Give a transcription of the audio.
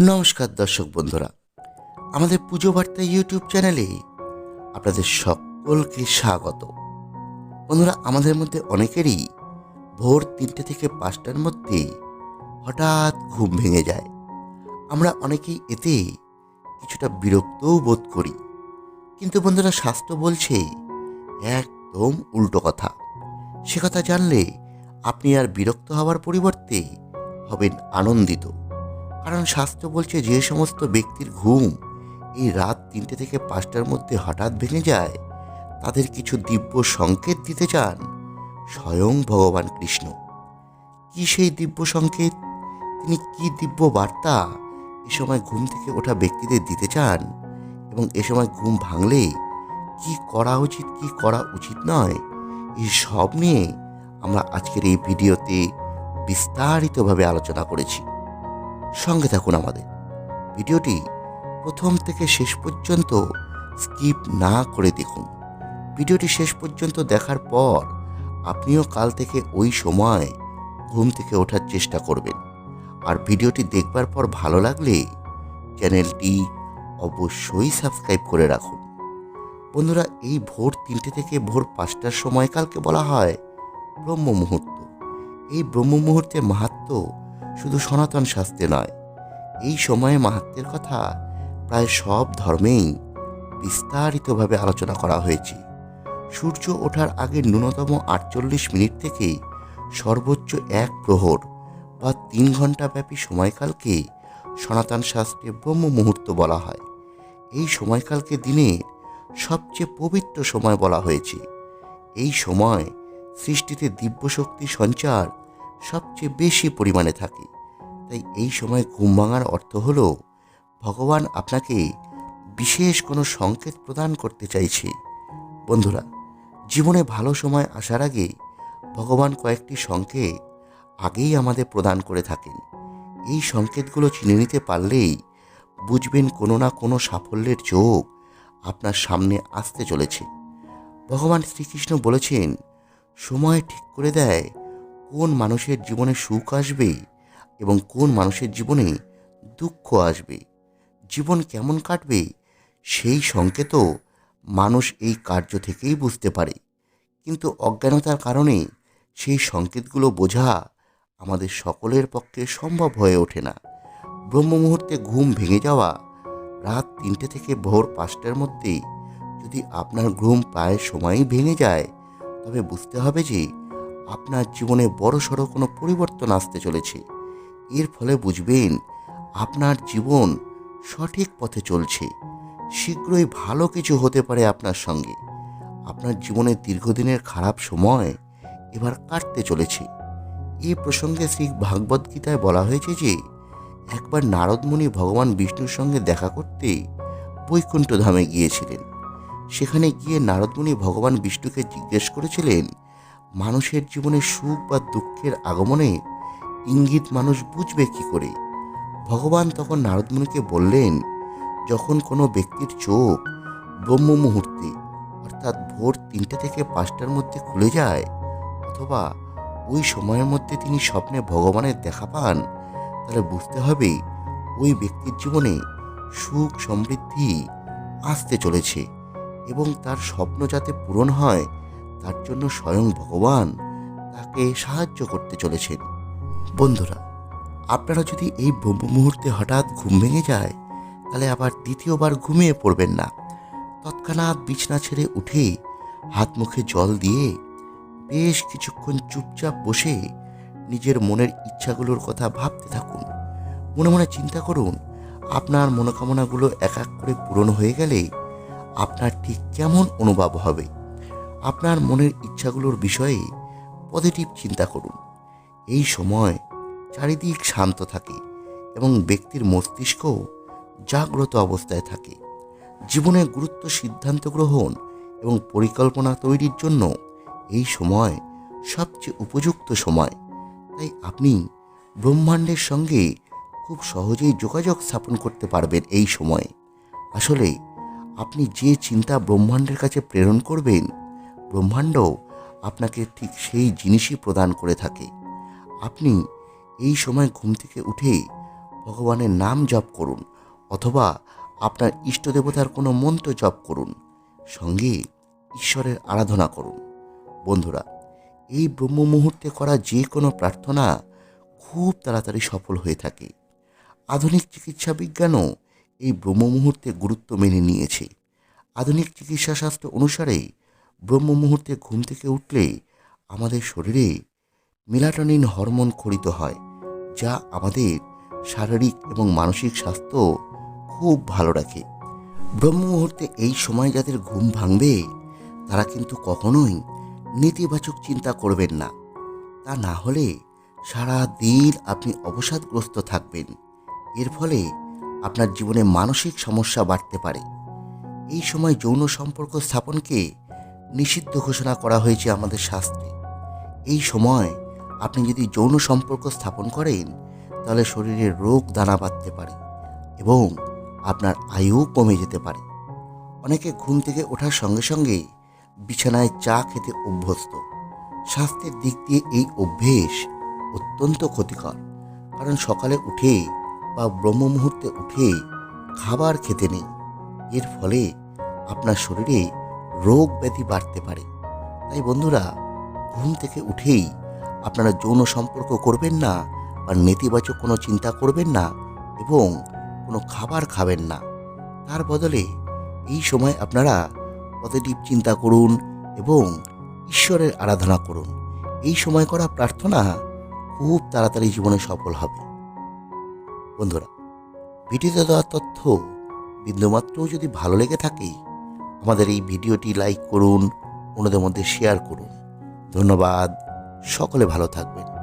নমস্কার দর্শক বন্ধুরা। আমাদের পুজো বার্তা ইউটিউব চ্যানেলে আপনাদের সকলকে স্বাগত। বন্ধুরা, আমাদের মধ্যে অনেকেরই ভোর তিনটে থেকে পাঁচটার মধ্যে হঠাৎ ঘুম ভেঙে যায়। আমরা অনেকেই এতে কিছুটা বিরক্তও বোধ করি। কিন্তু বন্ধুরা শাস্ত্র বলছে একদম উল্টো কথা। সে কথা জানলে আপনি আর বিরক্ত হওয়ার পরিবর্তে হবেন আনন্দিত। কারণ শাস্ত্র বলছে যে সমস্ত ব্যক্তির ঘুম এই রাত তিনটে থেকে পাঁচটার মধ্যে হঠাৎ ভেঙে যায়। তাদের কিছু দিব্য সংকেত দিতে চান স্বয়ং ভগবান কৃষ্ণ। কি সেই দিব্য সংকেত? তিনি কি দিব্য বার্তা এ সময় ঘুম থেকে ওঠা ব্যক্তিদের দিতে চান? এবং এ সময় ঘুম ভাঙলে কি করা উচিত, কি করা উচিত নয়? এই সব নিয়ে আমরা আজকের এই ভিডিওতে বিস্তারিতভাবে আলোচনা করেছি। সঙ্গে থাকুন আমাদের। ভিডিওটি প্রথম থেকে শেষ পর্যন্ত স্কিপ না করে দেখুন। ভিডিওটি শেষ পর্যন্ত দেখার পর আপনিও কাল থেকে ওই সময় ঘুম থেকে ওঠার চেষ্টা করবেন। আর ভিডিওটি দেখবার পর ভালো লাগলে চ্যানেলটি অবশ্যই সাবস্ক্রাইব করে রাখুন। বন্ধুরা, এই ভোর তিনটে থেকে ভোর পাঁচটার সময়কালকে বলা হয় ব্রহ্ম মুহূর্ত এই ব্রহ্ম মুহূর্তের মাহাত্ম্য শুধু সনাতন শাস্ত্রে নয়, এই সময়ে মাহাত্মের কথা প্রায় সব ধর্মেই বিস্তারিতভাবে আলোচনা করা হয়েছে। সূর্য ওঠার আগে ন্যূনতম আটচল্লিশ মিনিট থেকে সর্বোচ্চ এক প্রহর বা তিন ঘণ্টা ব্যাপী সময়কালকে সনাতন শাস্ত্রে ব্রহ্ম মুহূর্ত বলা হয়। এই সময়কালকে দিনের সবচেয়ে পবিত্র সময় বলা হয়েছে। এই সময় সৃষ্টিতে দিব্য শক্তি সঞ্চার সবচেয়ে বেশি পরিমাণে থাকে। তাই এই সময় ঘুম ভাঙার অর্থ হল, ভগবান আপনাকে বিশেষ কোনো সংকেত প্রদান করতে চাইছে। বন্ধুরা, জীবনে ভালো সময় আসার আগে ভগবান কয়েকটি সংকেত আগেই আমাদের প্রদান করে থাকেন। এই সংকেতগুলো চিনে নিতে পারলেই বুঝবেন কোনো না কোনো সাফল্যের যোগ আপনার সামনে আসতে চলেছে। ভগবান শ্রীকৃষ্ণ বলেছেন, সময় ঠিক করে দেয় কোন মানুষের জীবনে সুখ আসবে এবং কোন মানুষের জীবনে দুঃখ আসবে? জীবন কেমন কাটবে? সেই সংকেতও মানুষ এই কার্য থেকেই বুঝতে পারে। কিন্তু অজ্ঞানতার কারণে সেই সংকেতগুলো বোঝা আমাদের সকলের পক্ষে সম্ভব হয়ে ওঠে না। ব্রহ্ম মুহূর্তে ঘুম ভেঙে যাওয়া, রাত তিনটে থেকে ভোর পাঁচটার মধ্যে যদি আপনার ঘুম প্রায় সময়ই ভেঙে যায়, তবে বুঝতে হবে যে আপনার জীবনে বড় সড়ো কোনো পরিবর্তন আসতে চলেছে। এর ফলে বুঝবেন, আপনার জীবন সঠিক পথে চলছে। শীঘ্রই ভালো কিছু হতে পারে আপনার সঙ্গে। আপনার জীবনের দীর্ঘদিনের খারাপ সময় এবার কাটতে চলেছে। এই প্রসঙ্গে শ্রী ভাগবত গীতায় বলা হয়েছে যে, একবার নারদমণি ভগবান বিষ্ণুর সঙ্গে দেখা করতে বৈকুণ্ঠ ধামে গিয়েছিলেন। সেখানে গিয়ে নারদমণি ভগবান বিষ্ণুকে জিজ্ঞেস করেছিলেন মানুষের জীবনে সুখ বা দুঃখের আগমনে ইঙ্গিত মানুষ বুঝবে কি করে? ভগবান তখন নারদমুনিকে বললেন, যখন কোনো ব্যক্তির চোখ ব্রহ্ম মুহূর্তে অর্থাৎ ভোর তিনটে থেকে পাঁচটার মধ্যে খুলে যায়, অথবা ওই সময়ের মধ্যে তিনি স্বপ্নে ভগবানের দেখা পান, তাহলে বুঝতে হবে ওই ব্যক্তির জীবনে সুখ সমৃদ্ধি আসতে চলেছে এবং তার স্বপ্ন যাতে পূরণ হয় তার জন্য স্বয়ং ভগবান তাকে সাহায্য করতে চলেছেন। বন্ধুরা, আপনারা যদি এই মুহূর্তে হঠাৎ ঘুম ভেঙে যায়, তাহলে আবার দ্বিতীয়বার ঘুমিয়ে পড়বেন না। তৎক্ষণাৎ বিছনা ছেড়ে উঠে হাত মুখে জল দিয়ে বেশ কিছুক্ষণ চুপচাপ বসে নিজের মনের ইচ্ছাগুলোর কথা ভাবতে থাকুন। মনে মনে চিন্তা করুন, আপনার মনোকামনাগুলো এক এক করে পূরণ হয়ে গেলে আপনার ঠিক কেমন অনুভব হবে। আপনার মনের ইচ্ছাগুলোর বিষয়ে পজিটিভ চিন্তা করুন। এই সময় চারিদিক শান্ত থাকে এবং ব্যক্তির মস্তিষ্ক জাগ্রত অবস্থায় থাকে। জীবনের গুরুত্ব সিদ্ধান্ত গ্রহণ এবং পরিকল্পনা তৈরির জন্য এই সময় সবচেয়ে উপযুক্ত সময়। তাই আপনি ব্রহ্মাণ্ডের সঙ্গে খুব সহজেই যোগাযোগ স্থাপন করতে পারবেন এই সময়ে। আসলে আপনি যে চিন্তা ব্রহ্মাণ্ডের কাছে প্রেরণ করবেন ব্রহ্মাণ্ড আপনাকে ঠিক সেই জিনিসই প্রদান করে থাকে। আপনি এই সময় ঘুম থেকে উঠে ভগবানের নাম জপ করুন অথবা আপনার ইষ্ট দেবতার কোনো মন্ত্র জপ করুন, সঙ্গে ঈশ্বরের আরাধনা করুন। বন্ধুরা, এই ব্রহ্ম মুহূর্তে করা যে কোনো প্রার্থনা খুব তাড়াতাড়ি সফল হয়ে থাকে। আধুনিক চিকিৎসা বিজ্ঞানও এই ব্রহ্ম মুহূর্তে গুরুত্ব মেনে নিয়েছে। আধুনিক চিকিৎসা শাস্ত্র অনুসারে ব্রহ্ম মুহূর্তে ঘুম থেকে উঠলে আমাদের শরীরে মেলাটোনিন হরমোন খরিত হয়, যা আমাদের শারীরিক এবং মানসিক স্বাস্থ্য খুব ভালো রাখে। ব্রহ্ম মুহূর্তে এই সময় যাদের ঘুম ভাঙবে, তারা কিন্তু কখনোই নেতিবাচক চিন্তা করবেন না। তা না হলে সারা দিন আপনি অবসাদগ্রস্ত থাকবেন। এর ফলে আপনার জীবনে মানসিক সমস্যা বাড়তে পারে। এই সময় যৌন সম্পর্ক স্থাপনকে নিষিদ্ধ ঘোষণা করা হয়েছে আমাদের শাস্ত্রে। এই সময় আপনি যদি যৌন সম্পর্ক স্থাপন করেন, তাহলে শরীরে রোগ দানা বাঁধতে পারে এবং আপনার আয়ু কমে যেতে পারে। অনেকে ঘুম থেকে ওঠার সঙ্গে সঙ্গে বিছানায় চা খেতে অভ্যস্ত। স্বাস্থ্যের দিক দিয়ে এই অভ্যেস অত্যন্ত ক্ষতিকর। কারণ সকালে উঠে বা ব্রহ্ম মুহূর্তে উঠে খাবার খেতে নেই। এর ফলে আপনার শরীরে রোগ ব্যাধি বাড়তে পারে। তাই বন্ধুরা, ঘুম থেকে উঠেই আপনারা যৌন সম্পর্ক করবেন না বা নেতিবাচক কোনো চিন্তা করবেন না এবং কোনো খাবার খাবেন না। তার বদলে এই সময় আপনারা পজিটিভ চিন্তা করুন এবং ঈশ্বরের আরাধনা করুন। এই সময় করা প্রার্থনা খুব তাড়াতাড়ি জীবনে সফল হবে। বন্ধুরা ভিডিওতে দেওয়া তথ্য বিন্দুমাত্রও যদি ভালো লেগে থাকে আমাদের এই ভিডিওটি লাইক করুন অন্যদের মধ্যে শেয়ার করুন। ধন্যবাদ সকলে ভালো থাকবেন।